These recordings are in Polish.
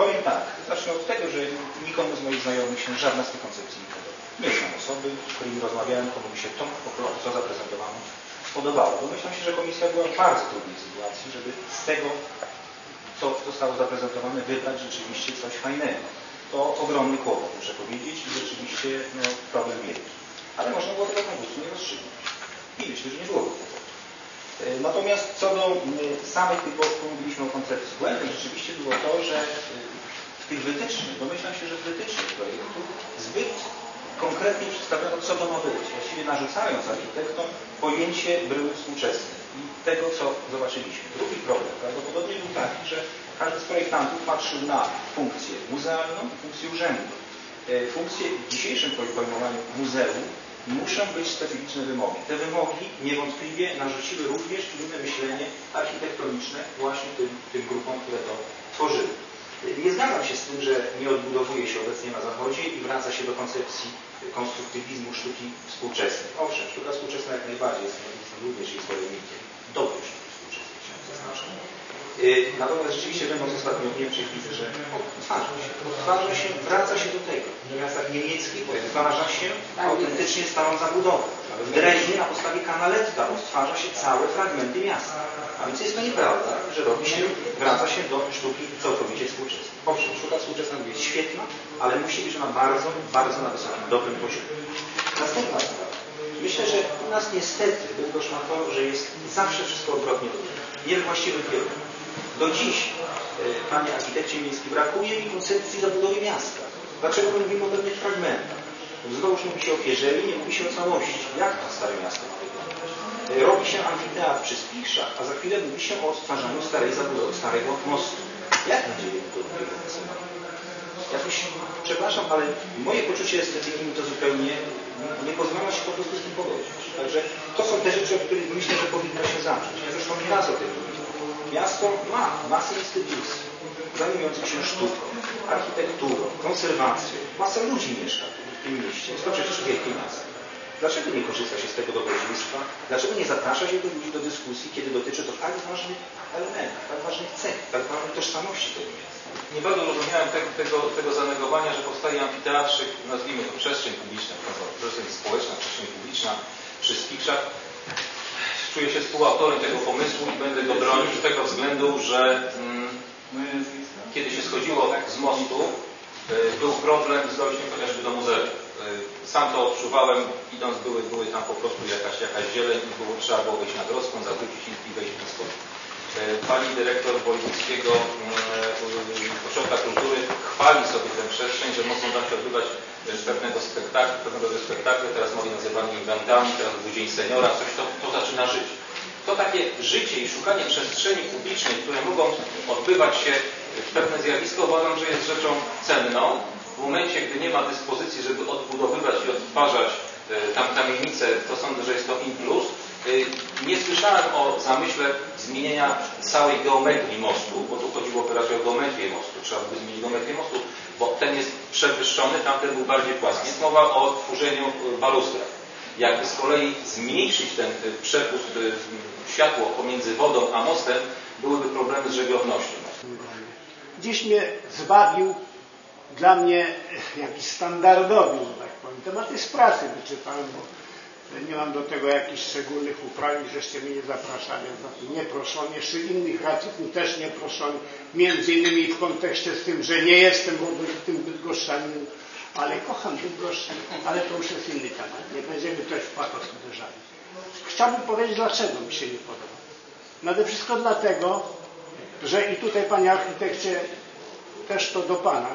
powiem tak, zacznę od tego, że nikomu z moich znajomych się żadna z tych koncepcji nie podoba. Nie znam osoby, z którymi rozmawiałem, komu mi się to, co zaprezentowano, spodobało. Domyślam się, że komisja była w bardzo trudnej sytuacji, żeby z tego, co zostało zaprezentowane, wybrać rzeczywiście coś fajnego. To ogromny kłopot, muszę powiedzieć, i rzeczywiście no, problem wielki. Ale można było tego konkursu nie rozstrzygnąć. I myślę, że nie było kłopotu. E, natomiast co do samych tych, bo mówiliśmy o koncepcji błędnej, rzeczywiście było to, że tych wytycznych, domyślam się, że w wytycznych projektu zbyt konkretnie przedstawiono, co to ma być, właściwie narzucając architektom pojęcie bryły współczesnej i tego, co zobaczyliśmy. Drugi problem prawdopodobnie był taki, że każdy z projektantów patrzył na funkcję muzealną i funkcję urzędu. E, funkcje w dzisiejszym pojmowaniu muzeum muszą być specyficzne wymogi. Te wymogi niewątpliwie narzuciły również trudne myślenie architektoniczne właśnie tym, tym grupom, które to tworzyły. Nie zgadzam się z tym, że nie odbudowuje się obecnie na Zachodzie i wraca się do koncepcji konstruktywizmu sztuki współczesnej. Owszem, sztuka współczesna jak najbardziej jest, również jest zwolennikiem dobrej sztuki współczesnej, chciałem zaznaczyć. Y, natomiast rzeczywiście będąc ostatnio w Niemczech widzę, że odtwarza się. Odtwarza się, wraca się do tego. W miastach niemieckich odtwarza się autentycznie starą zabudowę. W Dreźnie na podstawie kanaletta odtwarza się całe fragmenty miasta. A więc jest to nieprawda, że robi się, wraca się do sztuki całkowicie współczesnej. Owszem, sztuka współczesna jest świetna, ale musi być ona bardzo, bardzo na wysokim, dobrym poziomie. Następna sprawa. Myślę, że u nas niestety Bydgoszcz ma to, że jest zawsze wszystko odwrotnie Nie w właściwym kierunku. Do dziś, e, panie architekcie miejski, brakuje mi koncepcji zabudowy miasta. Dlaczego my mówimy o pewnych fragmentach? Znowuż mówi się o pierzeli, nie mówi się o całości. Jak to stare miasto ma wyglądać? E, robi się amfiteatr przy Spichrzach, a za chwilę mówi się o odtwarzaniu starej zabudowy, starego mostu. Jak będziemy to Jakoś, przepraszam, ale moje poczucie estetyki mi to zupełnie nie pozwala się po prostu z tym pogodzić. Także to są te rzeczy, o których myślę, że powinno się zacząć. Ja zresztą nie raz o tym mówię. Miasto ma masę instytucji zajmujących się sztuką, architekturą, konserwacją. Masa ludzi mieszka w tym mieście. Jest to przecież wielkie miasto. Dlaczego nie korzysta się z tego dobrodziejstwa? Dlaczego nie zaprasza się do ludzi do dyskusji, kiedy dotyczy to tak ważnych elementów, tak ważnych cech, tak ważnej tożsamości tego miasta? Nie bardzo rozumiałem te, tego, tego zanegowania, że powstaje amfiteatrzyk, nazwijmy to przestrzeń publiczna, przestrzeń społeczna, przestrzeń publiczna przy Spikszach. Czuję się współautorem tego pomysłu i będę go bronić z tego względu, że mm, kiedy się schodziło z mostu, y, był problem z dojściem chociażby do muzeum. Y, sam to odczuwałem, idąc były, były tam po prostu jakaś, jakaś zieleń i było, trzeba było wejść na droską, zawrócić i wejść na skok. Y, pani dyrektor Wojewódzkiego Ośrodka Kultury chwali sobie tę przestrzeń, że mogą tam się odbywać pewnego spektaklu, pewnego spektaklu, teraz moi nazywani inventami, teraz był Dzień Seniora, coś to, to zaczyna żyć. To takie życie i szukanie przestrzeni publicznej, które mogą odbywać się w pewne zjawisko, uważam, że jest rzeczą cenną, w momencie, gdy nie ma dyspozycji, żeby odbudowywać i odtwarzać e, tam kamienicę, to sądzę, że jest to in plus. E, nie słyszałem o zamyśle zmienienia całej geometrii mostu, bo tu chodziło wyraźnie o geometrię mostu. Trzeba by zmienić geometrię mostu, bo ten jest przewyższony, tamten był bardziej płaski. Jest mowa o tworzeniu e, balustra. Jakby z kolei zmniejszyć ten przepust światło pomiędzy wodą a mostem, byłyby problemy z żeglownością. Dziś mnie zbawił dla mnie jakiś standardowy, że tak powiem. Tematy z pracy wyczytałem, bo nie mam do tego jakichś szczególnych uprawnień, żeście mnie nie zapraszali, nie proszony, jeszcze innych radców też nie proszony, między innymi w kontekście z tym, że nie jestem tym bydgoszczaninem, ale kocham Bydgoszcz, ale to już jest inny temat, nie będziemy tutaj w patos uderzali. Chciałbym powiedzieć, dlaczego mi się nie podoba. Nade wszystko dlatego, że i tutaj Panie Architekcie, też to do Pana,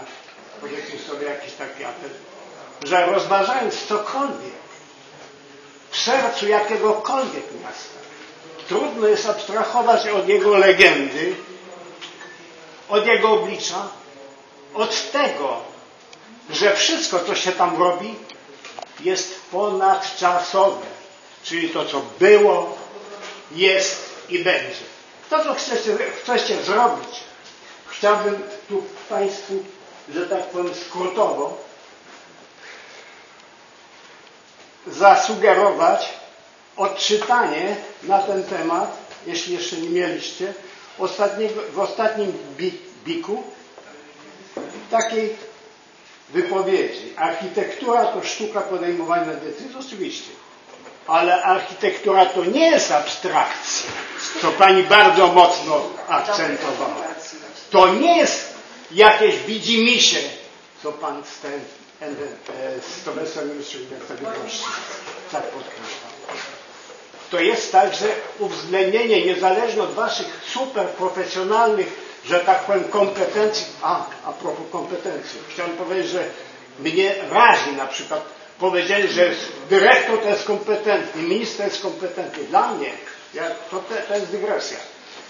powiedzmy sobie jakiś taki apel, że rozważając cokolwiek w sercu jakiegokolwiek miasta, trudno jest abstrahować od jego legendy, od jego oblicza, od tego, że wszystko, co się tam robi, jest ponadczasowe. Czyli to, co było, jest i będzie. To, co chcecie, chcecie zrobić, chciałbym tu Państwu że tak powiem skrótowo, zasugerować odczytanie na ten temat, jeśli jeszcze nie mieliście, ostatniego, w ostatnim biku takiej wypowiedzi. Architektura to sztuka podejmowania decyzji, oczywiście. Ale architektura to nie jest abstrakcja, co pani bardzo mocno akcentowała. To nie jest jakieś widzimisię, co pan z, ten, z Tomaszem Uniwersytetu Bydgoszczy tak podkreślał. To jest także uwzględnienie, niezależnie od waszych super profesjonalnych, że tak powiem, kompetencji. A, a propos kompetencji. Chciałem powiedzieć, że mnie razi na przykład powiedzieli, że dyrektor to jest kompetentny, minister jest kompetentny. Dla mnie, ja, to, to jest dygresja.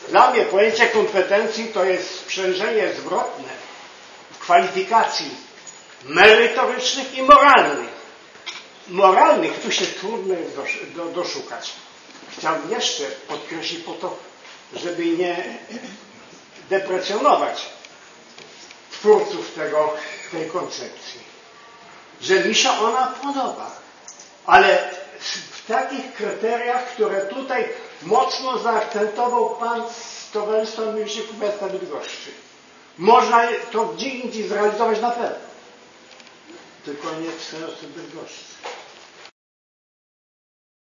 Dla mnie pojęcie kompetencji to jest sprzężenie zwrotne kwalifikacji merytorycznych i moralnych. Moralnych tu się trudno jest dosz- do, doszukać. Chciałbym jeszcze podkreślić po to, żeby nie deprecjonować twórców tego, tej koncepcji, że mi się ona podoba, ale w takich kryteriach, które tutaj mocno zaakcentował Pan z Towarzystwa Miłośników Miasta Bydgoszczy. Można to gdzie indziej zrealizować na pewno, tylko nie w sercu Bydgoszczy.